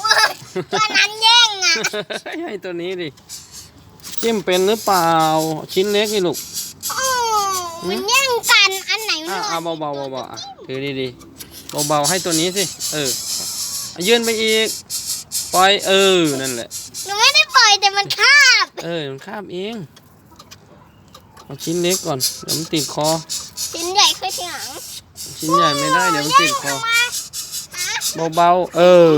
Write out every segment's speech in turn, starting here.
ว้ายตัวนั้นแย่งอะให้ตัวนี้ดิจิ้มเป็นหรือเปล่า ชิ้นเล็กนี่ลูกโอ้มันแย่งกันอันไหนมันอะหล่เอานเบาๆเบาๆอะถือดีๆเบาๆให้ตัวนี้สิ เอออะยื่นไปอีก ปล่อยเออ นั่นแหละ หนูไม่ได้ปล่อยแต่มันคาบ เออ มันคาบเอง เอาชิ้นเล็กก่อน เดี๋ยวมันติดคอ ชิ้นใหญ่คือทีหลัง ชิ้นใหญ่ไม่ได้เดี๋ยวมันติดคอ เบาๆ เออ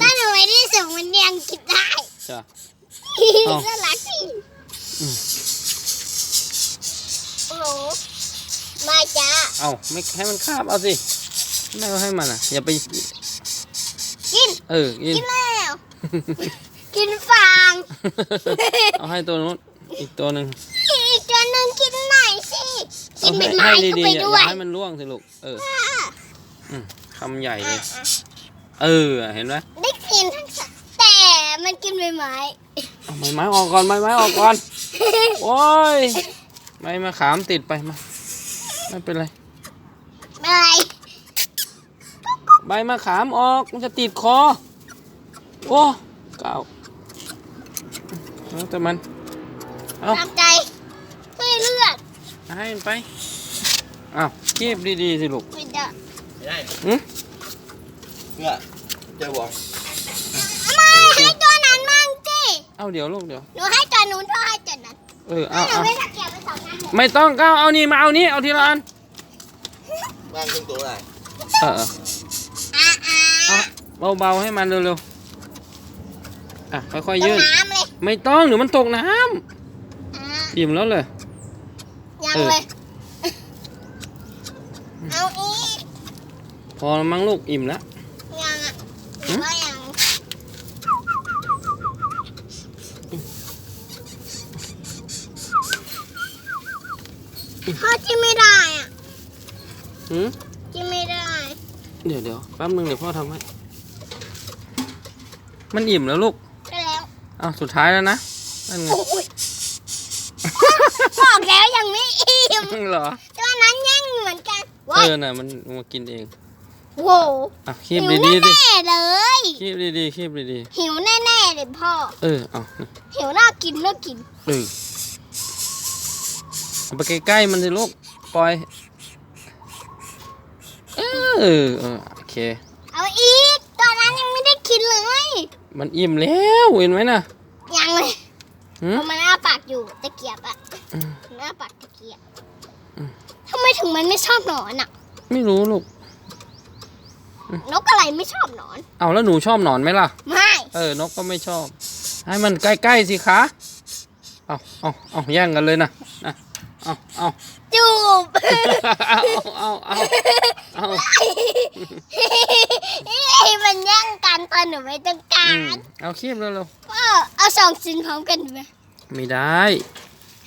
ถ้าหนูไม่ได้ส่งมันยังกินได้จ้ะน่าเอ้ารักสิอืมโอ้โหมาจ้าเอาไม่ให้มันคาบเอาสิไม่เอาให้มันอะ อย่าไป กิน เออกิน กินแล้ว กินฟาง เอาให้ตัวนู้น อีกตัวหนึ่งอีกตัวหนึ่งกินหน่อยสิ กิเอานให้เป็นไม้ให้เข้าดีไปๆอย่าด้วยอย่าให้มันล่วงสิลูก เออ อืม คำใหญ่เลย เออ เห็นไหมได้กินทั้งสองแต่มันกินใบไม้เอาไม้ไม้ออกก่อนไม้ไม้ออกก่อน โอ้ย ไม้มาขามติดไปมา ไม่เป็นไร ไม่ไรใบมะขามออกมันจะติดคอ โอ้เก่าแล้วแต่มัน เอาตามใจช่วยเลือดให้มันไป อ้าวคีบดีๆสิลูก ไม่ได้ไม่ได้หืมเนี่ยเจะบอกเอามาให้ตัวนั้นมั่งสิเอาเดี๋ยวลูกเดี๋ยว หนูให้ตัวนู้นเท่าให้ตัวนั้นเออเอาหนูเอาไม่ตะเกียบไปสองอันไม่ต้องก้าวเอานี่มาเอานี่เอาทีละอันบ้างครึ่งตัวได้เออเอออ่าอ่าเอาเบาๆให้มันเร็วๆอะค่อยๆต้ยื่องนน้ำเลยไม่ต้องเดี๋ยวมันตกน้อ่าำอิ่มแล้วเลย ยังเออเลย เอาอีก พอมั้งลูกอิ่มแล้วยังอะหรือว่ายังพ่อจิ้มไม่ได้อะหืมจิ้มไม่ได้ เดี๋ยวเดี๋ยวแป๊บนึงเดี๋ยวพ่อทำให้ มันอิ่มแล้วลูกได้แล้วอ้าวสุดท้ายแล้วนะนั่นไงโอ้ยบอกแล้วยังไม่อิ่มเหรอตัวนั้นแย่งเหมือนกันเออน่ะมันมากินเอง โว้วอะคีบหิวดีๆดิแน่ๆเลย คีบดีๆคีบดีหิวแน่ๆเลยพ่อ ๆเออเอานี่หิวน่ากินน่ากิน เออเอาไปใกล้ๆมันสิลูกปล่อยเออเออโอเค เอาอีกตัวนั้นยังไม่ได้กินเลย มันอิ่มแล้วเห็นไหมน่ะยังเลยหืมมันอ้าปากอยู่ตะเกียบอะอืมมันอ้าปากตะเกียบอืม ทำไมถึงมันไม่ชอบหนอนอะไม่รู้ลูก นกอะไรไม่ชอบหนอน เอาแล้วหนูชอบหนอนไหมล่ะ ไม่เออนกก็ไม่ชอบ ให้มันใกล้ๆสิคะเอาเอาเอาแย่งกันเลยนะนะเอาเอาจูบเอาเอาเอาเอาไอ้มันแย่งกันตอนหนูไม่ต้องกาอืมรเอาคีบเร็วพ่อเอาสองชิ้นพร้อมกันดีไหมๆไม่ได้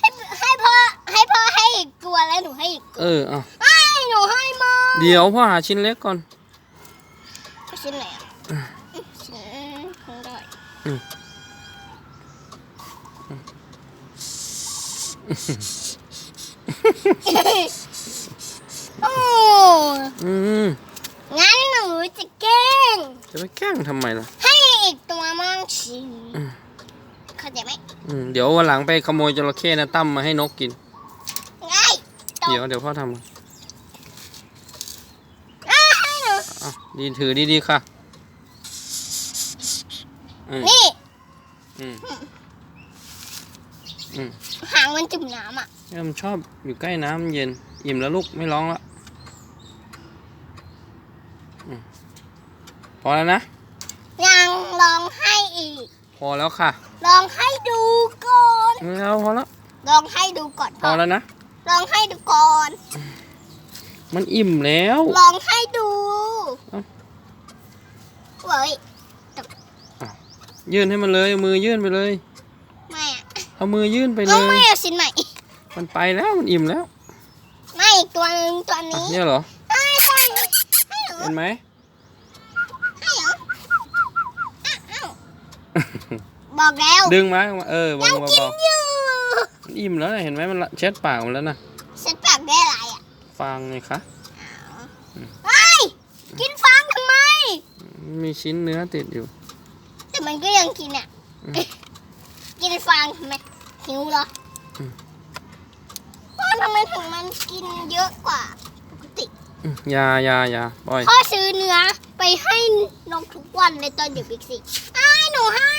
ให้ให้พ่อให้พ่อให้อีกตัวแล้วหนูให้อีกตัวเออเอาไม่หนูให้มาเดี๋ยวพ่อหาชิ้นเล็กก่อนชิ้นไหนอะชิ้นของได้ อืม โอ้อืมงั้นหนูจะแกล้งจะไปแกล้งทำไมล่ะ ให้อีกตัวมั่งชีอืมเข้าใจไหมอืมเดี๋ยววันหลังไปขโมยจระเข้นะตั้มมาให้นกกินง่ายตบเดี๋ยวเดี๋ยวพ่อทำอะให้หนูอะดีถือดีๆค่ะ อืม นี่อืม อืมหางมันจุ่มน้ำอะเริ่มนชอบอยู่ใกล้น้ำเย็น อิ่มแล้วลูกไม่ร้องละอืมพอแล้วนะ ยังลองให้อีก พอแล้วค่ะลองให้ดูก่อนแล้วพอแล้ว ลองให้ดูก่อนพอแล้วนะ ลองให้ดูก่อน มันอิ่มแล้ว ลองให้ดูเอ้า เว้ย ยื่นให้มันเลยเอามือยื่นไปเลย ไม่อะเอามือยื่นไปเลน้องไม่ย เอาชิ้นใหม่ มันไปแล้วมันอิ่มแล้วไม่อีกตัวหนึงตัวอะนี้เนี่ยเหรอให้ตัวนี้ให้เหรอเห็นไหม ให้เหรออ้าวอ้าวบอกแล้วดึงมาเออวายังงกินเบาอยู่ๆมันอิ่มแล้วนะเห็นไหมมันละเช็ดปากมันแล้วนะเซ็ตปากได้อะไรอะฟางไงคะไอ้ยกินฟางทำไมไมีชิ้นเนื้อติดอยู่แต่ มันก็ยังกินอะอืมกินฟางทำไมหิวเหรออมพ่อทำไมถึงมันกินเยอะกว่าปกติอืมอยาอยาอยาปล่อยพ่อซื้อเนื้อไปให้นกทุกวันในตอนอยู่บิ๊กซีอ้ายหนูให้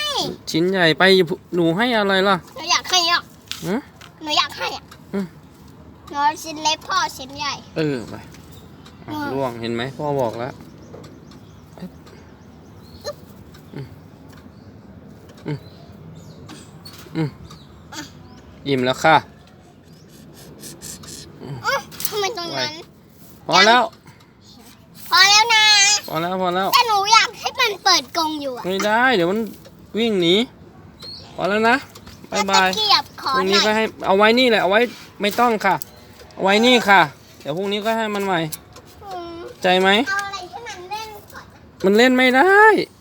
ชิ้นใหญ่ไปหนูให้อะไรล่ะหนูอยากให้อะฮะหนูอยากให้อะอืมหนูชิ้นเล็กพ่อชิ้นใหญ่ เออไปอะอ่าล่วงเห็นไหมพ่อบอกแล้วเอ๊ะอืมอืม อืมอิ่มแล้วค่ะอื้อทำไมตรงนั้น พอแล้ว พอแล้วนะ พอแล้วพอแล้ว แต่หนูอยากให้มันเปิดกรงอยู่อะไม่ได้ เดี๋ยวมันวิ่งหนี พอแล้วนะบายบายตะเกียบขอพรุ่งหนี้น่ก็อยให้เอาไว้นี่แหละเอาไว้ไม่ต้องค่ะ เอาไว้นี่ค่ะ เดี๋ยวพรุ่งนี้ก็ให้มันใหม่อืมใจไหมเอาอะไรให้มันเล่นก่อนนะมันเล่นไม่ได้เ